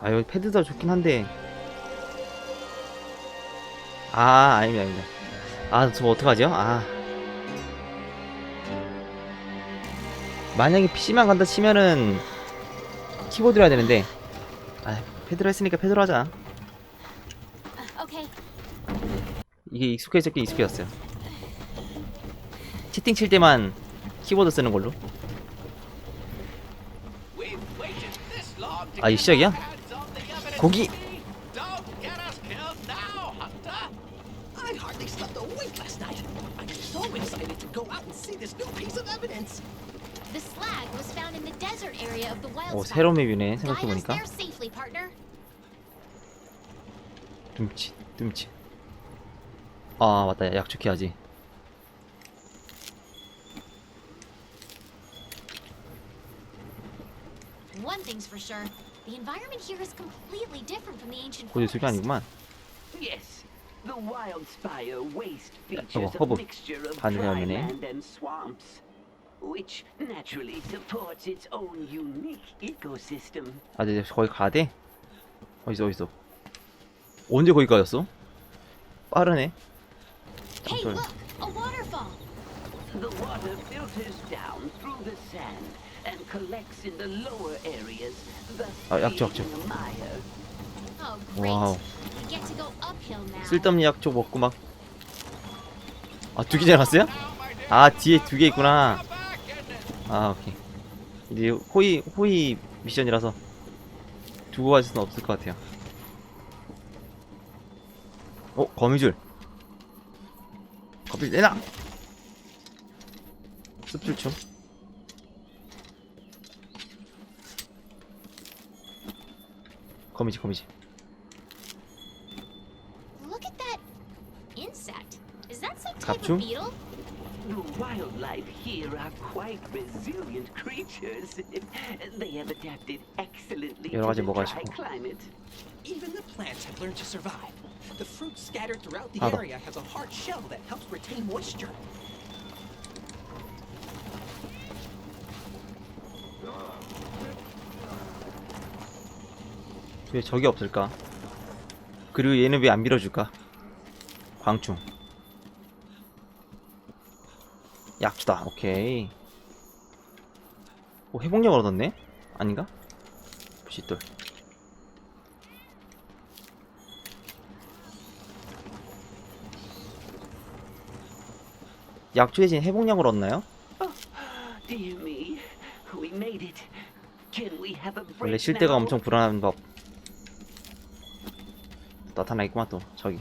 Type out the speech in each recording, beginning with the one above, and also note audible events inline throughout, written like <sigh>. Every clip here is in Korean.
아 여기 패드도 좋긴 한데. 아 아닙니다 아닙니다. 아저 어떡하죠? 아. 만약에 PC만 간다 치면은 키보드로 해야 되는데. 아 패드로 했으니까 패드로 하자. 이게 익숙해졌긴 익숙해졌어요. 채팅 칠 때만 키보드 쓰는 걸로. 아 이 시작이야? 고기 Don't get us killed now, Hunter! I hardly slept a wink last night. I'm so excited to go out and see this new piece of evidence. The slag was found in the desert area of the wild 오 spot. 새로운 맵이네 Guide us 생각해보니까 there safely, partner. 둠칫 둠칫 아 맞다 약축해야지 One thing's for sure. The environment here is completely different from the ancient 고지 속이 forest. 아니구만 Yes, the Wildspire waste Yeah, features 허브, a 허브. mixture of dry 없네. land and swamps, which naturally supports its own unique ecosystem. 아 이제 거기 가야 돼? 어딨어 어딨어 언제 거기 가였어? 빠르네 Hey, sorry. look! A waterfall! The water filters down through the sand and collects in the lower areas, thus 아, 약초, 약초. creating a mire. Oh, great. 와우 We get to go uphill now. 쓸데없는 약초 먹고 막 아 두개 지나갔어요? 아 뒤에 두 개 있구나 아 오케이 이제 호의 호의 미션이라서 두고 갈 수는 없을 것 같아요 어 거미줄 거미줄 내놔 습줄충 거미지 거미지 Look at that insect. Is that some type 갑충? of beetle? The wildlife here are quite resilient creatures. they have adapted excellently 여러 to 가지 the 뭐가 dry 있고. climate. Even the plants have learned to survive. The fruit scattered throughout the 하다. area has a hard shell that helps retain moisture. 왜 적이 없을까? 그리고 얘는 왜 안 밀어줄까? 광충 약주다 오케이 오 회복력을 얻었네? 아닌가? 부시돌 약주 대신 회복력을 얻나요? A 원래 쉴 때가? 엄청 불안한 법 나타나 있구만 또 저기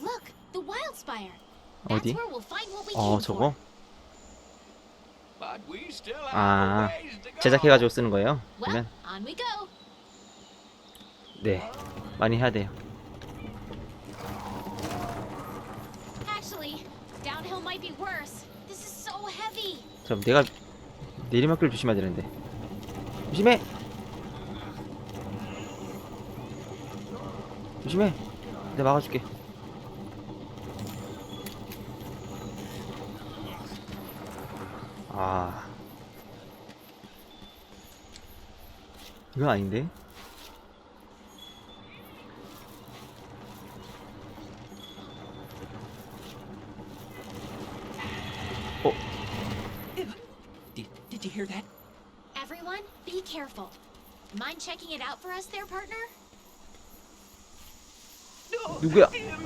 Look, the wild spire. 어디? That's where we'll find what we 어 came 저거? 아. 제작해가지고 쓰는 거예요? Well, 그러면 on we go. 네 많이 해야 돼요 Actually, downhill might be worse. This is so heavy. 자 내가 내리막길 조심해야 되는데 조심해 조심해. 내가 막아줄게. 아. 이건 아닌데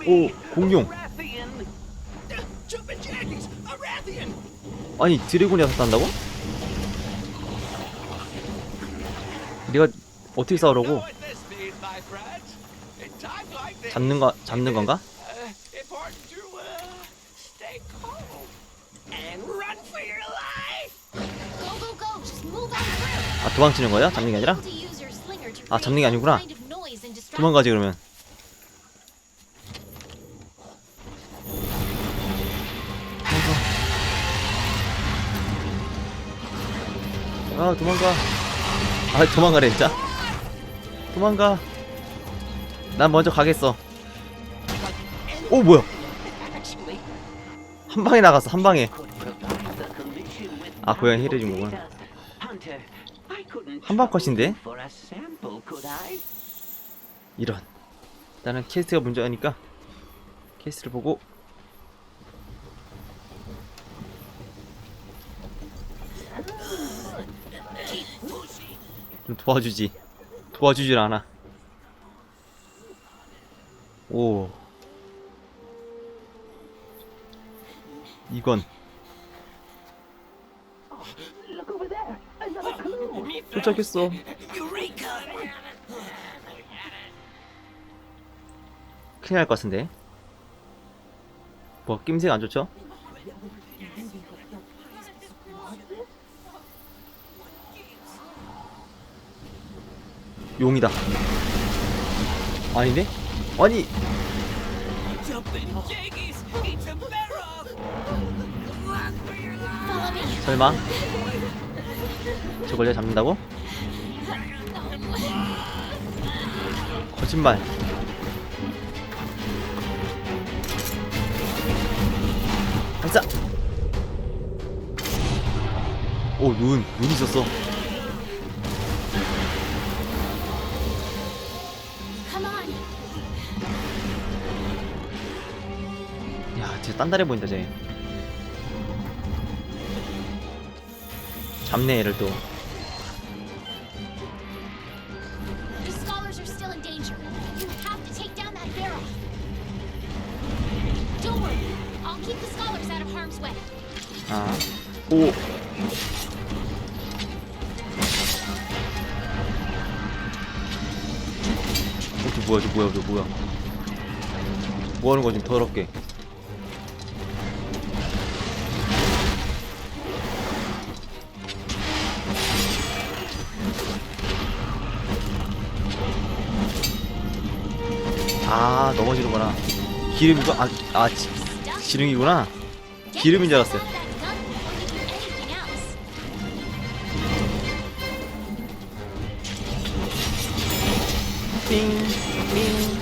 오 공룡. Uh! 아니 드래곤이 나타난다고? 내가 어떻게 싸우라고? 잡는 거 잡는 건가? uh, uh. 아 도망치는 거야? 잡는 게 아니라? 아, 잡는 게 아니구나. 도망가지 그러면 아 도망가 아 도망가래 진짜 도망가 난 먼저 가겠어 오 뭐야 한 방에 나갔어 한 방에 아, 고양이 I couldn't 한방 컷인데? 이런 나는 캐스트가 문제니까 캐스트를 보고 좀 도와주지. 도와주질 않아. 오. 이건. 도착했어. 큰일 날 것 같은데? 뭐 낌새가 안 좋죠? 용이다 아닌데? 아니. 설마 저걸 내가 잡는다고? 거짓말 발사 오 눈 눈 있었어 단단해 보인다 쟤 잡네 얘를 또. 아, 오. 어, 저 뭐야, 저 뭐야, 저 뭐야. 뭐 하는 거지, 더럽게. 아, 넘어지는구나. 기름이고, 아, 아, 지, 지름이구나. Get 기름인 줄 알았어요. 삥, 삥.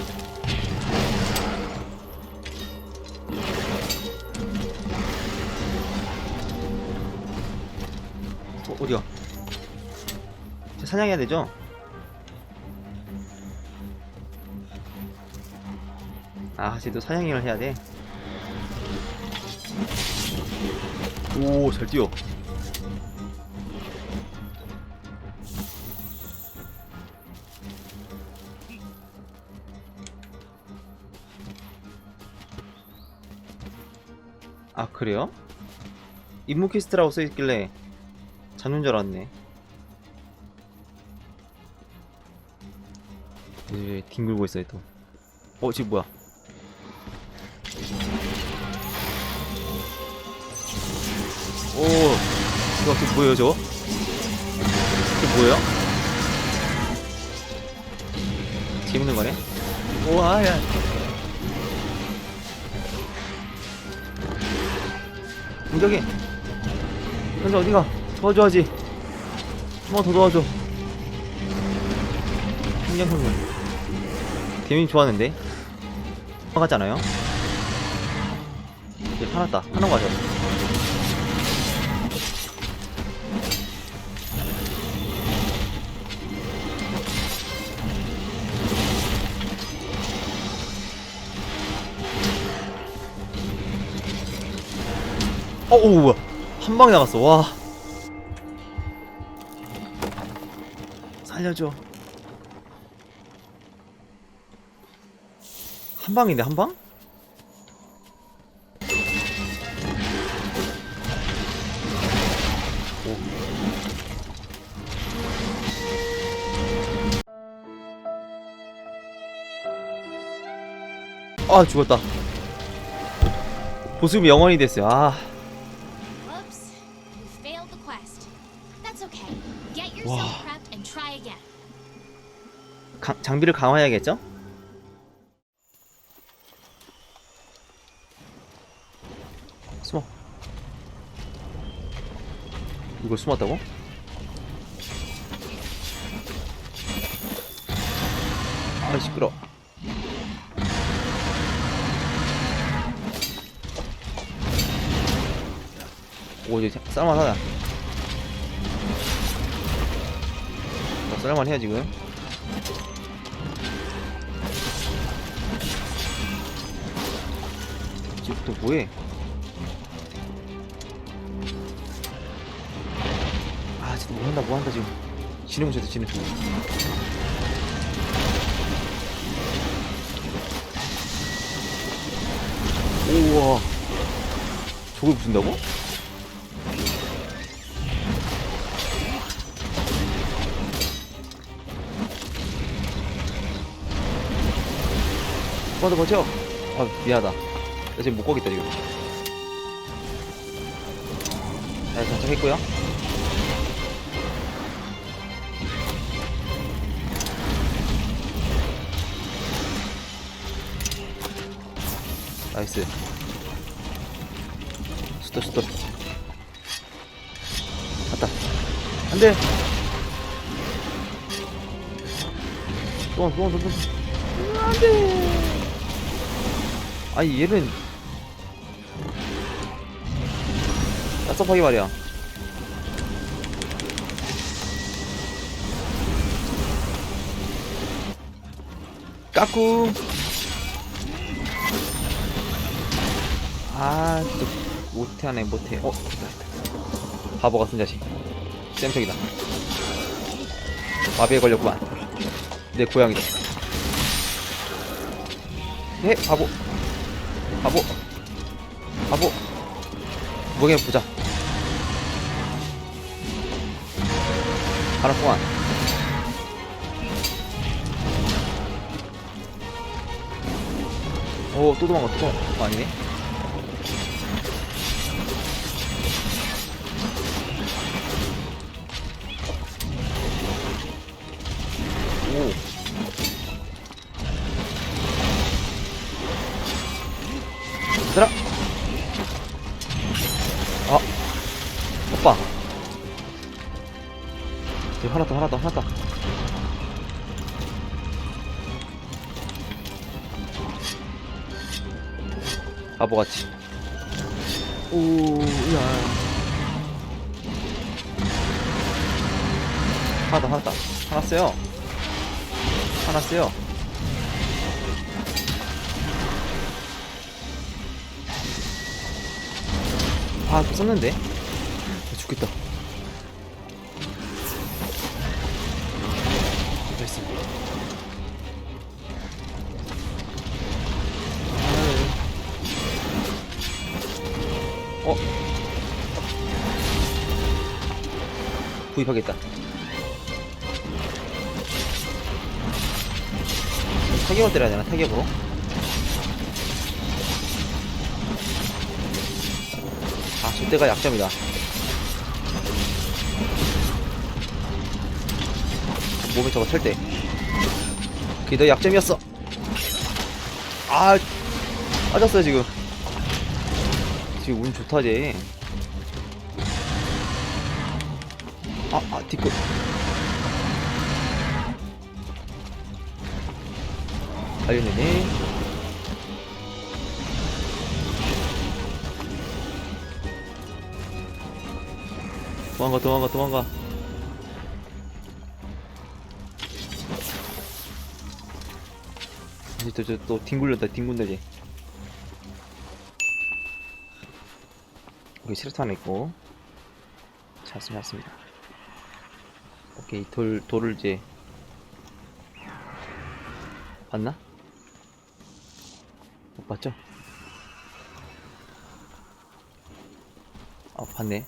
어, 어디야? 저 사냥해야 되죠? 아, 쟤도 사냥을 해야 돼. 오, 잘 뛰어. 아 그래요? 임무 퀘스트라고 써있길래 잡는 줄 알았네 왜 뒹굴고 있어요 또 어, 지금 뭐야 이거 그 뭐예요 저거? 그게 뭐예요? 재밌는 거네? 우와 야. 공격해. 현재 어디가? 도와줘야지. 한번 더 도와줘. 풍량형님 데미지 좋았는데? 화같잖아요? 이제 화났다. 화난 거 같아 어, 오, 뭐야. 한 방에 나갔어, 와. 살려줘. 한 방인데, 한 방? 오. 아, 죽었다. 보습이 영원히 됐어요. 아. 장비를 강화해야겠죠? 숨어. 이걸 숨었다고? 아 시끄러. 오 이제 쌀만 하다. 썰만 해야 지금. 또 뭐해? 아, 지금 뭐 한다, 뭐 한다 지금. 지는 문제다, 지는. 우와. 저걸 부순다고? 버텨 버텨 아 미안하다 나 지금 못 거겠다 지금. 네 도착했고요. 나이스. 수도 수도 갔다. 안돼! 또또또 안돼! 아니 얘는 쌉쌉하게 말이야. 까꿍. 아 진짜 못해하네 못해. 어 됐다 됐다 바보 같은 자식. 쌤척이다. 마비에 걸렸구만. 내 고양이다. 네 바보. 바보. 바보. 무게 보자 동안 오또 도망가 또 도망가 어, 아니네. 오. 얘들아. 아 오빠 얘 하나 더 하나 더 하나 더. 바보같이. 오야. 하나 더 하나 더. 하나 써요. 하나 써요. 아, 또 썼는데? 아, 죽겠다. 됐어. 어? 구입하겠다. 타격을 때려야 되나? 타격으로? 아, 저때가 약점이다. 몸에 저거 찰 때. 그게 너 약점이었어. 아, 빠졌어요, 지금. 지금 운 좋다, 쟤. 아, 아, 뒷끝. 알려내네. 도망가 도망가 도망가 이제 저또 뒹굴렸다 뒹군다지 여기 하나 있고 잤습니다 잤습니다 오케이 돌 돌을 이제 봤나? 못 봤죠? 아 봤네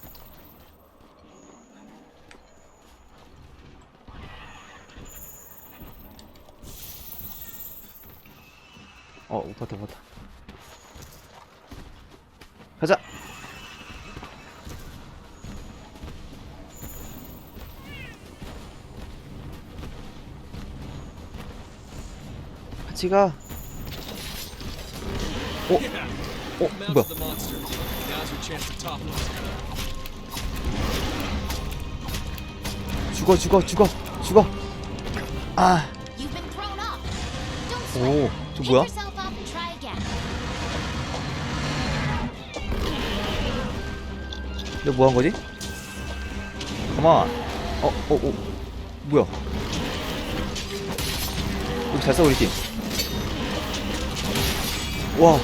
못 봤다, 못 봤다. 가자! 같이 가! 어? 어? 뭐야? 죽어, 죽어, 죽어, 죽어! 아, You've been thrown off. Don't sweat. 오, 저 Pick 뭐야? 내가 뭐한 거지? 가만. 어, 어, 어. 뭐야? 우리 잘 써, 우리 팀. 와.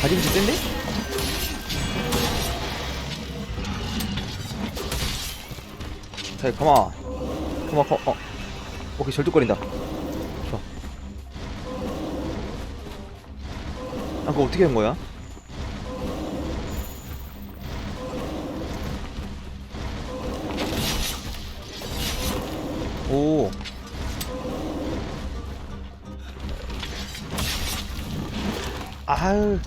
가지무치 센데? 자, 가만. 가만, 가만, 어. 오케이, 절뚝거린다. 좋아. 아, 그거 어떻게 한 거야? 오. 아유.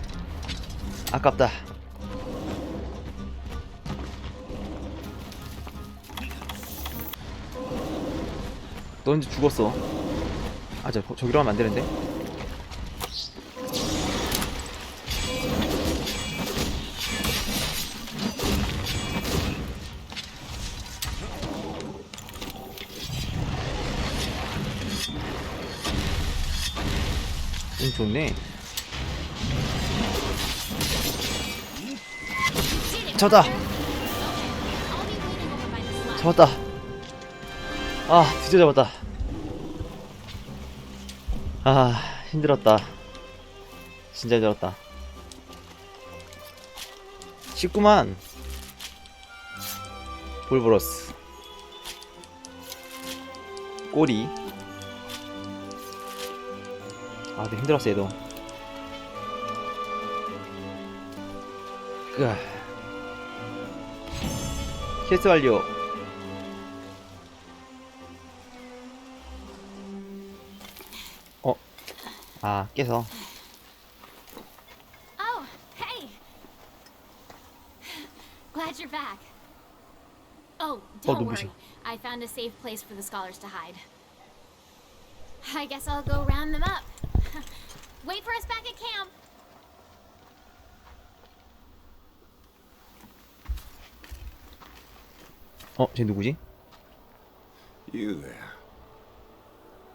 아깝다. 너 이제 죽었어. 아, 저, 저기로 가면 안 되는데? The slide. 잡았다. 아, 드디어 잡았다. 아, 힘들었다. 진짜 힘들었다. 쉽구만. 볼브러스. 꼬리. 아, 근데 힘들었어, 얘도. 으아. 퀘스트 완료. 어. 아, 깨서. Oh, hey. Glad you're back. Oh, don't 누구시? worry. I found a safe place for the scholars to hide. I guess I'll go round them up. <laughs> Wait for us back at camp. 어, 쟤 누구지? You there.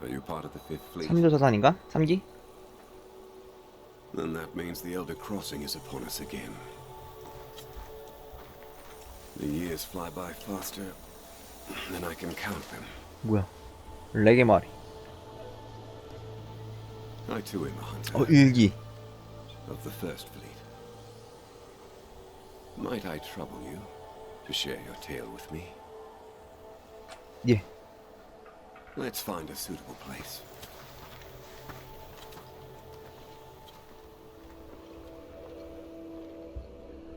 Are you part of the Fifth Fleet? 3조 사산인가? 3기? Then that means the Elder Crossing is upon us again. The years fly by faster than I can count them. 뭐야? 레게 마리. I too am a hunter. Oh, of the First Fleet. Might I trouble you to share your tale with me? Yeah. Let's find a suitable place.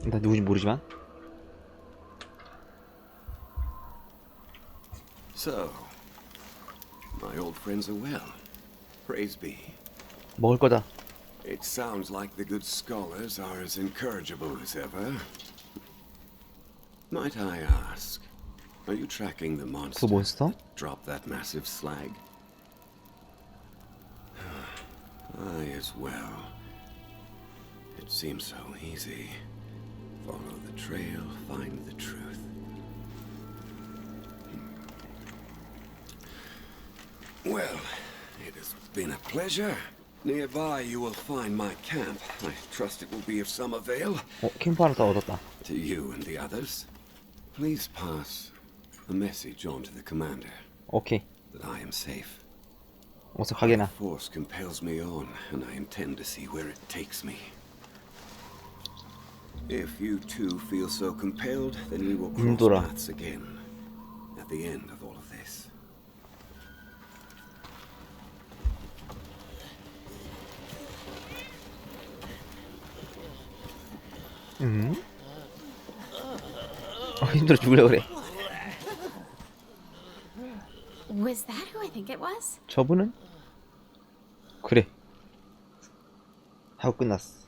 Dar de onde Burjva? So, my old friends are well. Praise be. 먹을 거다. It sounds like the good scholars are as incorrigible as ever. Might I ask, are you tracking the monster? 그 몬스터? that dropped that massive slag? <sighs> I as well. It seems so easy. Follow the trail, find the truth. Well, it has been a pleasure. Nearby you will find my camp. I trust it will be of some avail 어, 캠프 하나 더 얻었다. to you and the others. Please pass a message on to the commander 오케이. that I am safe. 어서 가게나. Force compels me on, and I intend to see where it takes me. If you too feel so compelled, then we will cross 인도라. paths again at the end of all of 음? 어, 힘들어 죽으려 그래. Was that who I think it was? 저분은? 그래. 하고 끝났어.